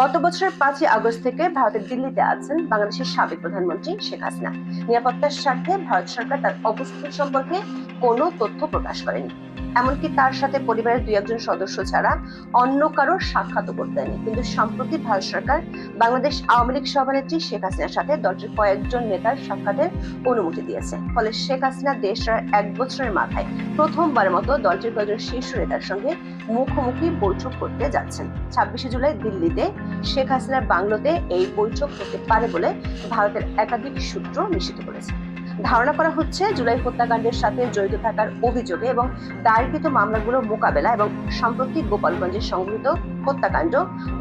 গত বছরের পাঁচই আগস্ট থেকে ভারতের দিল্লিতে আছেন বাংলাদেশের সাবেক প্রধানমন্ত্রী শেখ হাসিনা। নিরাপত্তার স্বার্থে ভারত সরকার তার অবস্থান সম্পর্কে কোনো তথ্য প্রকাশ করেনি। এমনকি তার সাথে পরিবারের দুই একজন সদস্য ছাড়া অন্য কারোর সাক্ষাৎও করতে দেয়নি কিন্তু সম্প্রতি ভারত সরকার বাংলাদেশ আওয়ামী লীগ সভানেত্রী শেখ হাসিনার সাথে দলটির কয়েকজন নেতার সাক্ষাতের অনুমতি দিয়েছে। ফলে শেখ হাসিনা দেশের এক বছরের মাথায় প্রথমবারের মতো দলটির কয়েকজন শীর্ষ নেতার সঙ্গে মুখোমুখি বৈঠক করতে যাচ্ছেন। ছাব্বিশে জুলাই দিল্লিতে শেখ হাসিনার বাংলোতে এই বৈঠক হতে পারে বলে ভারতের একাধিক সূত্র নিশ্চিত করেছে। ধারণা করা হচ্ছে জুলাই হত্যাকাণ্ডের সাথে জড়িত থাকার অভিযোগে এবং দায়েরকৃত মামলাগুলো মোকাবেলা এবং সাম্প্রতিক গোপালগঞ্জে সংঘটিত হত্যাকাণ্ড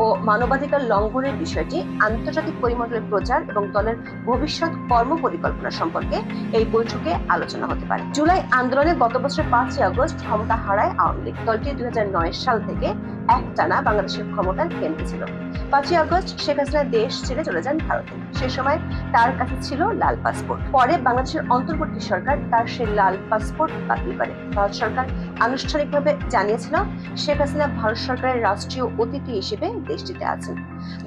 ও মানবাধিকার লঙ্ঘনের বিষয়টি আন্তর্জাতিক পরিমণ্ডলে প্রচার এবং দলের ভবিষ্যৎ কর্মপরিকল্পনা সম্পর্কে এই বৈঠকে আলোচনা হতে পারে। জুলাই আন্দোলনে গত বছর পাঁচই আগস্ট ক্ষমতা হারায় আওয়ামী লীগ। দলটি দুই হাজার নয় সাল থেকে একটানা বাংলাদেশের ক্ষমতার কেন্দ্রে ছিল। পাঁচই আগস্ট শেখ হাসিনা দেশ ছেড়ে চলে যান ভারতে। সে সময় তার কাছে ছিল লাল পাসপোর্ট। পরে বাংলাদেশের অন্তর্বর্তী সরকার তার সেই লাল পাসপোর্ট বাতিল করে। ভারত সরকার আনুষ্ঠানিকভাবে জানিয়েছিল, শেখ হাসিনা ভারত সরকারের রাষ্ট্রীয় অতিথি হিসেবে দেশটিতে আছেন।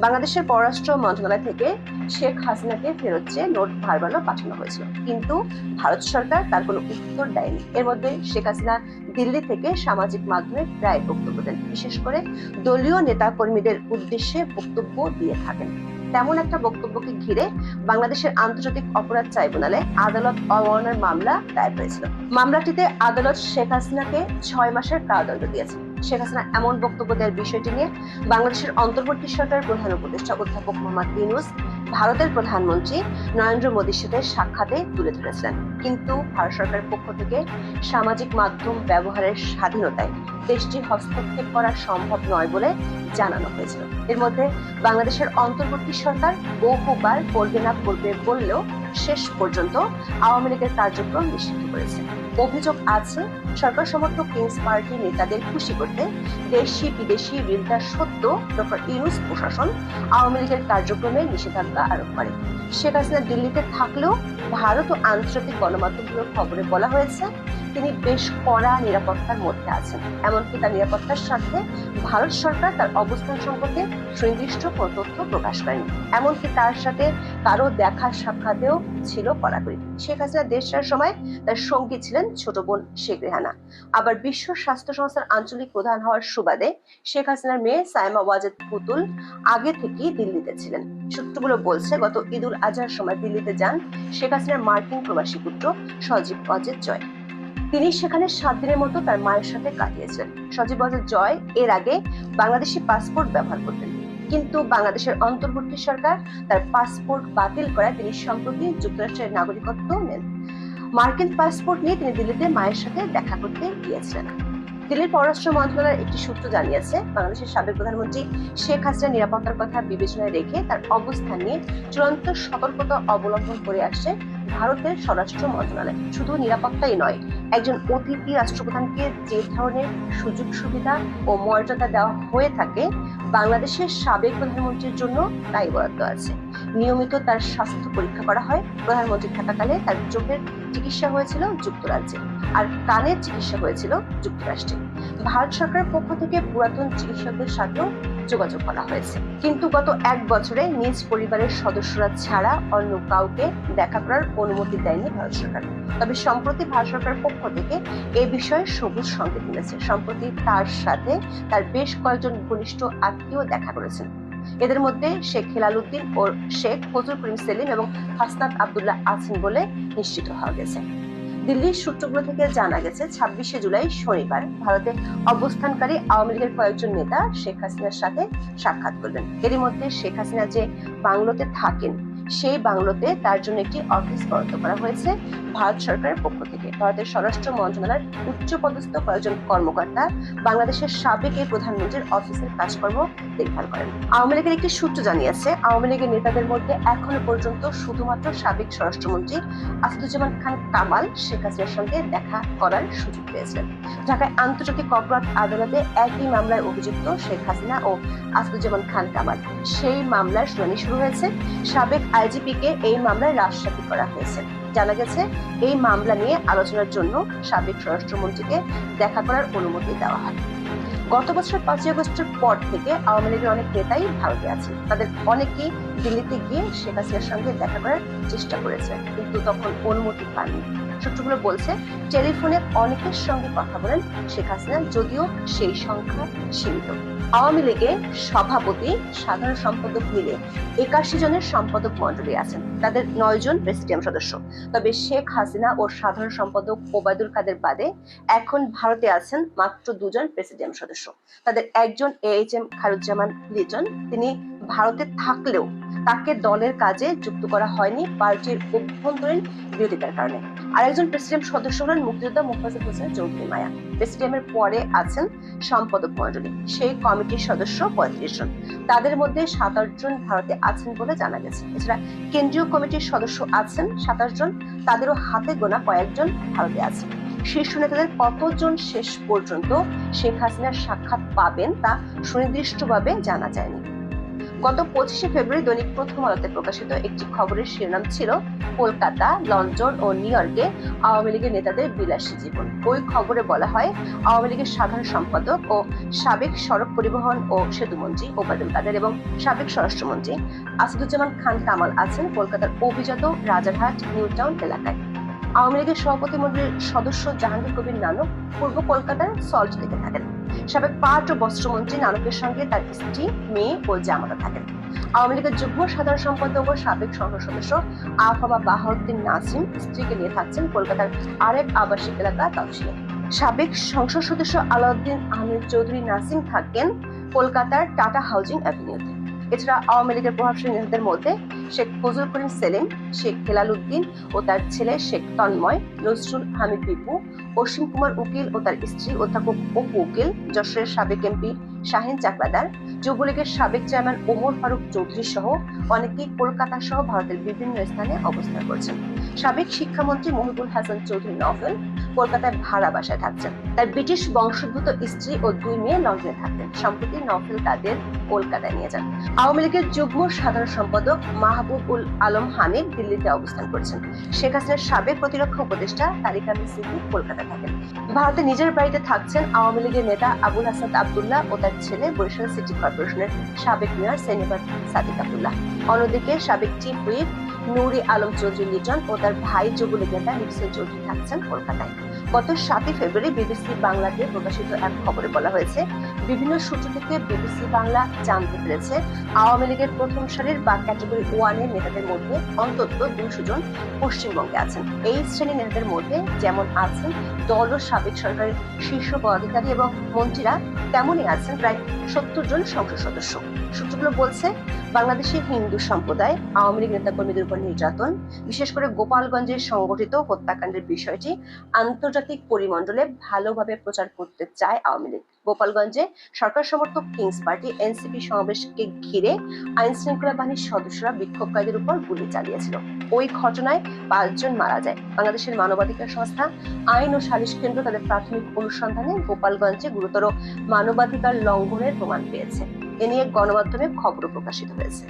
বাংলাদেশের পররাষ্ট্র মন্ত্রণালয় থেকে শেখ হাসিনাকে ফেরত চেয়ে নোট ভারবালো পাঠানো হয়েছিল। কিন্তু ভারত সরকার তার কোনো উত্তর দেয়নি। এর মধ্যে শেখ হাসিনা দিল্লি থেকে সামাজিক মাধ্যমে প্রায় বক্তব্য দেন, বিশেষ করে দলীয় নেতা কর্মীদের উদ্দেশ্যে বক্তব্য দিয়ে থাকেন। তেমন একটা বক্তব্যকে ঘিরে বাংলাদেশের আন্তর্জাতিক অপরাধ ট্রাইব্যুনালে আদালত অবমাননার মামলা দায়ের হয়েছিল মামলাটিতে আদালত শেখ হাসিনাকে ছয় মাসের কারাদণ্ড দিয়েছে। শেখ হাসিনা এমন বক্তব্য দেওয়ার বিষয়টি নিয়ে বাংলাদেশের অন্তর্বর্তী সরকারের প্রধান উপদেষ্টা অধ্যাপক মোহাম্মদ ইউনুস ভারতের প্রধানমন্ত্রী নরেন্দ্র মোদীর সাথে সাক্ষাতে তুলে ধরেছিলেন কিন্তু ভারত সরকারের পক্ষ থেকে সামাজিক মাধ্যম ব্যবহারের স্বাধীনতায় দেশটি হস্তক্ষেপ করা সম্ভব নয় বলে জানানো হয়েছিল। এর মধ্যে বাংলাদেশের অন্তর্বর্তী সরকার বহুবার করবে না করবে বললেও শেষ পর্যন্ত আওয়ামী লীগের কার্যক্রম নিষিদ্ধ করেছে। অভিযোগ আছে সরকার সমর্থক কিংস পার্টি নেতাদের খুশি করতে দেশি বিদেশি বিরোধিতা সত্য, ডক্টর ইউনুস প্রশাসন আওয়ামী লীগের কার্যক্রমে নিষেধাজ্ঞা আরোপ করে। শেখ হাসিনা দিল্লিতে থাকলেও ভারত ও আন্তর্জাতিক গণমাধ্যমগুলোর খবরে বলা হয়েছে তিনি বেশ কড়া নিরাপত্তার মধ্যে আছেন। এমনকি তার নিরাপত্তার স্বার্থে ভারত সরকার তার অবস্থান সম্পর্কে সুনির্দিষ্ট কোনো তথ্য প্রকাশ করেনি। এমনকি তার সাথে কারও দেখা সাক্ষাতেও ছিল কড়াকড়ি। শেখ হাসিনা দেশ ছাড়ার সময় তার সঙ্গী ছিলেন ছোট বোন শেখ রেহানা। আবার বিশ্ব স্বাস্থ্য সংস্থার আঞ্চলিক প্রধান হওয়ার সুবাদে শেখ হাসিনার মেয়ে সাইমা ওয়াজেদ পুতুল আগে থেকেই দিল্লিতে ছিলেন। সূত্রগুলো বলছে, গত ঈদুল আজহার সময় দিল্লিতে যান শেখ হাসিনার মার্কিন প্রবাসী পুত্র সজীব ওয়াজেদ জয়। তিনি সেখানে সাত দিনের মতো তার মায়ের সাথে কাটিয়েছেন। সজীব ওয়াজেদ জয় এর আগে বাংলাদেশি পাসপোর্ট ব্যবহার করতেন। কিন্তু বাংলাদেশের অন্তর্বর্তী সরকার তার পাসপোর্ট বাতিল করায় তিনি সম্প্রতি যুক্তরাষ্ট্রের নাগরিকত্ব নেন। মার্কিন পাসপোর্ট নিয়ে তিনি দিল্লিতে মায়ের সাথে দেখা করতে গিয়েছিলেন দিল্লির পররাষ্ট্র মন্ত্রণালয়ের একটি সূত্র জানিয়েছে, বাংলাদেশের সাবেক প্রধানমন্ত্রী শেখ হাসিনার নিরাপত্তার কথা বিবেচনায় রেখে তার অবস্থান নিয়ে চূড়ান্ত সতর্কতা অবলম্বন করে আসছে ভারতের স্বরাষ্ট্র মন্ত্রণালয়। শুধু নিরাপত্তাই নয় একজন অতিথি রাষ্ট্রপ্রধানকে যে ধরনের সুযোগ সুবিধা ও মর্যাদা দেওয়া হয়ে থাকে, বাংলাদেশের সাবেক প্রধানমন্ত্রীর জন্য তাই বরাদ্দ আছে। নিয়মিত তার স্বাস্থ্য পরীক্ষা করা হয়। প্রধানমন্ত্রী থাকাকালে তার চোখের চিকিৎসা হয়েছিল যুক্তরাজ্যে আর কানের চিকিৎসা হয়েছিল যুক্তরাষ্ট্রে। ভারত সরকারের পক্ষ থেকে পুরাতন চিকিৎসকদের সাথেও যোগাযোগ করা হয়েছে। কিন্তু গত এক বছরে নিজ পরিবারের সদস্যরা ছাড়া অন্য কাউকে দেখা করার অনুমতি দেয়নি ভারত সরকার। তবে সম্প্রতি ভারত সরকারের পক্ষ থেকে এ বিষয়ে সবুজ সংকেত মিলেছে। সম্প্রতি তার সাথে তার বেশ কয়েকজন ঘনিষ্ঠ আত্মীয় দেখা করেছেন। এদের মধ্যে শেখ হেলাল উদ্দিন ও শেখ ফজল করিম সেলিম এবং হাসনাত আবদুল্লাহ আছেন বলে নিশ্চিত হওয়া গেছে। দিল্লির সূত্রগুলো থেকে জানা গেছে, ছাব্বিশে জুলাই শনিবার ভারতে অবস্থানকারী আওয়ামী লীগের কয়েকজন নেতা শেখ হাসিনার সাথে সাক্ষাৎ করবেন। এরই মধ্যে শেখ হাসিনা যে বাংলোতে থাকেন, সেই বাংলোতে তার জন্য একটি অফিস বরাদ্দ করা হয়েছে ভারত সরকারের পক্ষ থেকে। ভারতের স্বরাষ্ট্র মন্ত্রণালয়ের উচ্চ পদস্থ কয়েকজন কর্মকর্তা বাংলাদেশের সাবেক এই প্রধানমন্ত্রীর অফিসের কাজকর্ম দেখভাল করেন। আওয়ামী লীগের একটি সূত্র জানিয়েছে, আওয়ামী লীগের নেতাদের মধ্যে এখনও পর্যন্ত শুধুমাত্র সাবেক স্বরাষ্ট্রমন্ত্রী আসাদুজ্জামান খান কামাল, শেখ হাসিনার সঙ্গে দেখা করার সুযোগ পেয়েছিলেন ঢাকায় আন্তর্জাতিক অপরাধ আদালতে একই মামলার অভিযুক্ত শেখ হাসিনা ও আসাদুজ্জামান খান কামাল। সেই মামলার শুনানি শুরু হয়েছে। সাবেক আইজিপি কে এই মামলায় রাজশাহী করা হয়েছে। জানা গেছে, এই মামলা নিয়ে আলোচনার জন্য সাবেক স্বরাষ্ট্রমন্ত্রীকে দেখা করার অনুমতি দেওয়া হয়। গত বছর পাঁচই আগস্টের পর থেকে আওয়ামী লীগের অনেক নেতাই ভারতে আছে তাদের অনেকেই দিল্লিতে গিয়ে শেখ হাসিনার সঙ্গে দেখা করার চেষ্টা করেছে, কিন্তু তখন অনুমতি পাননি। সূত্রগুলো বলছে, টেলিফোনে অনেকের সঙ্গে কথা বলেন শেখ হাসিনা, যদিও সেই সংখ্যা সীমিত। আওয়ামী লীগের সভাপতি, সাধারণ সম্পাদক মিলে একাশি জনের সম্পাদক মন্ডলী আছেন। তাদের নয় জন প্রেসিডিয়াম সদস্য। তবে শেখ হাসিনা ও সাধারণ সম্পাদক ওবায়দুল কাদের বাদে এখন ভারতে আছেন মাত্র দুজন প্রেসিডিয়াম সদস্য। তাদের একজন A H M Khairuzzaman Liton. তিনি ভারতে থাকলেও তাকে দলের কাজে যুক্ত করা হয়নি পার্টির অভ্যন্তরীণ বিরোধিতার কারণে। আরেকজন প্রেসিডিয়াম সদস্য হলেন মুক্তিযোদ্ধা মুফাজুল হোসেন চৌধুরী মায়া। প্রেসিডিয়ামের পরে আছেন সম্পাদক মন্ডলী সেই কমিটির সদস্য পঁয়ত্রিশ জন। তাদের মধ্যে সাতাশ জন ভারতে আছেন বলে জানা গেছে। এছাড়া কেন্দ্রীয় কমিটির সদস্য আছেন সাতাশ জন। তাদেরও হাতে গোনা কয়েকজন ভারতে আছেন। শীর্ষ নেতাদের কতজন শেষ পর্যন্ত শেখ হাসিনার সাক্ষাৎ পাবেন তা সুনির্দিষ্টভাবে জানা যায়নি। গত পঁচিশে ফেব্রুয়ারি দৈনিক প্রথম আলোতে প্রকাশিত একটি খবরের শিরোনাম ছিল কলকাতা, লন্ডন ও নিউ ইয়র্কে আওয়ামী লীগের নেতাদের বিলাসী জীবন। ওই খবরে বলা হয়, আওয়ামী লীগের সাধারণ সম্পাদক ও সাবেক সড়ক পরিবহন ও সেতুমন্ত্রী ওবায়দুল কাদের এবং সাবেক স্বরাষ্ট্রমন্ত্রী আসাদুজ্জামান খান কামাল আছেন কলকাতার অভিজাত রাজারহাট নিউ টাউন এলাকায়। আওয়ামী লীগের সভাপতি মন্ডলীর সদস্য জাহাঙ্গীর কবির নানক পূর্ব কলকাতার সল্ট লেকে থাকেন। সাবেক পাট ও বস্ত্রমন্ত্রী নানকের সঙ্গে তার স্ত্রী, মেয়ে ও জামাতা থাকেন। আওয়ামী লীগের যুগ্ম সাধারণ সম্পাদক ও সাবেক সংসদ সদস্য আফাবা বাহাউদ্দিন নাসিম স্ত্রীকে নিয়ে থাকছেন কলকাতার আরেক আবাসিক এলাকা তালশিয়ে সাবেক সংসদ সদস্য আলাউদ্দিন আহমেদ চৌধুরী নাসিম থাকেন কলকাতার টাটা হাউজিং অ্যাভিনিউতে। এছাড়া আওয়ামী লীগের প্রভাবশালী নেতাদের মধ্যে শেখ ফজল করিম সেলিম, শেখ হেলাল উদ্দিন ও তার ছেলে শেখ তন্ময়, নজরুল হামিদ বিপু অসীম কুমার উকিল ও তার স্ত্রী অধ্যাপক অপু উকিল, যশোরের সাবেক এমপি শাহিন চাকলাদার, যুবলীগের সাবেক চেয়ারম্যান ওমর ফারুক চৌধুরী সহ অনেকেই কলকাতা সহ ভারতের বিভিন্ন স্থানে অবস্থান করছেন। সাবেক শিক্ষামন্ত্রী মহিবুল হাসান চৌধুরী নভেল কলকাতায় ভাড়া বাসায় থাকছেন। তার ব্রিটিশ বংশোদ্ভূত স্ত্রী ও দুই মেয়ে লন্ডনে থাকতেন। সম্প্রতি নভেল তাদের কলকাতায় নিয়ে যান। আওয়ামী লীগের যুগ্ম সাধারণ সম্পাদক মাহবুবুল আলম হানিফ দিল্লিতে অবস্থান করছেন। শেখ হাসিনার সাবেক প্রতিরক্ষা উপদেষ্টা তারিক আলী সিদ্দিক কলকাতা থাকেন। ভারতে নিজের বাড়িতে থাকছেন আওয়ামী লীগের নেতা আবুল হাসান আবদুল্লাহ ও তার ছেলে বরিশাল সিটি কর্পোরেশনের সাবেক মেয়র সেনিবার সাদিক আবদুল্লাহ। অন্যদিকে সাবেক চিফ হুইপ নুরি আলম চৌধুরী লিটন ও তার ভাই যুবলীগ নেতা রিপসেন চৌধুরী থাকছেন কলকাতায়। গত সাতই ফেব্রুয়ারি বিবিসি বাংলাতে প্রকাশিত এক খবরে বলা হয়েছে, বিভিন্ন সূত্র থেকে বিবিসি বাংলা জানতে পেরেছে, আওয়ামী লীগের প্রথম সারির বা ক্যাটাগরি ওয়ানের নেতাদের মধ্যে অন্তত দুশো জন পশ্চিমবঙ্গে আছেন। এই শ্রেণির নেতাদের মধ্যে যেমন আছেন দল ও সাবেক সরকারের শীর্ষ পদাধিকারী এবং মন্ত্রীরা, তেমনই আছেন প্রায় সত্তর জন সংসদ সদস্য। সূত্রগুলো বলছে বাংলাদেশের হিন্দু সম্প্রদায়, আওয়ামী লীগ নেতাকর্মীদের উপর নির্যাতন, বিশেষ করে গোপালগঞ্জের সংগঠিত হত্যাকাণ্ডের বিষয়টি আন্তর্জাতিক পরিমণ্ডলে ভালোভাবে প্রচার করতে চায় আওয়ামী লীগ। গোপালগঞ্জে সরকার সমর্থক কিংস পার্টি, এনসিপি সমাবেশকে ঘিরে আইন শৃঙ্খলা বাহিনীর সদস্যরা বিক্ষোভকারীদের উপর গুলি চালিয়েছিল। ওই ঘটনায় পাঁচজন মারা যায়। বাংলাদেশের মানবাধিকার সংস্থা আইন ও সালিশ কেন্দ্র তাদের প্রাথমিক অনুসন্ধানে গোপালগঞ্জে গুরুতর মানবাধিকার লঙ্ঘনের প্রমাণ পেয়েছে। এ নিয়ে গণমাধ্যমে খবর প্রকাশিত হয়েছে।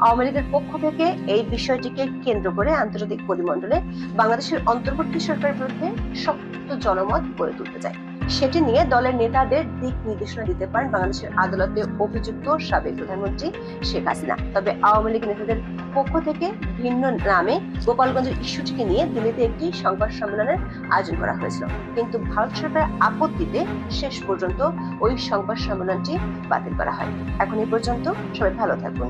আওয়ামী লীগের পক্ষ থেকে এই বিষয়টিকে কেন্দ্র করে আন্তর্জাতিক পরিমণ্ডলে বাংলাদেশের অন্তর্বর্তী সরকারের বিরুদ্ধে শক্ত জনমত গড়ে তুলতে চায় সেটি নিয়ে দলের নেতাদের দিক নির্দেশনা দিতে পারেন বাংলাদেশের আদালতে অভিযুক্ত সাবেক প্রধানমন্ত্রী শেখ হাসিনা। তবে আওয়ামী লীগ নেতাদের পক্ষ থেকে ভিন্ন নামে গোপালগঞ্জের ইস্যুটিকে নিয়ে দিল্লিতে একটি সংবাদ সম্মেলনের আয়োজন করা হয়েছিল। কিন্তু ভারত সরকারের আপত্তিতে শেষ পর্যন্ত ওই সংবাদ সম্মেলনটি বাতিল করা হয় এখন এই পর্যন্ত সবাই ভালো থাকুন।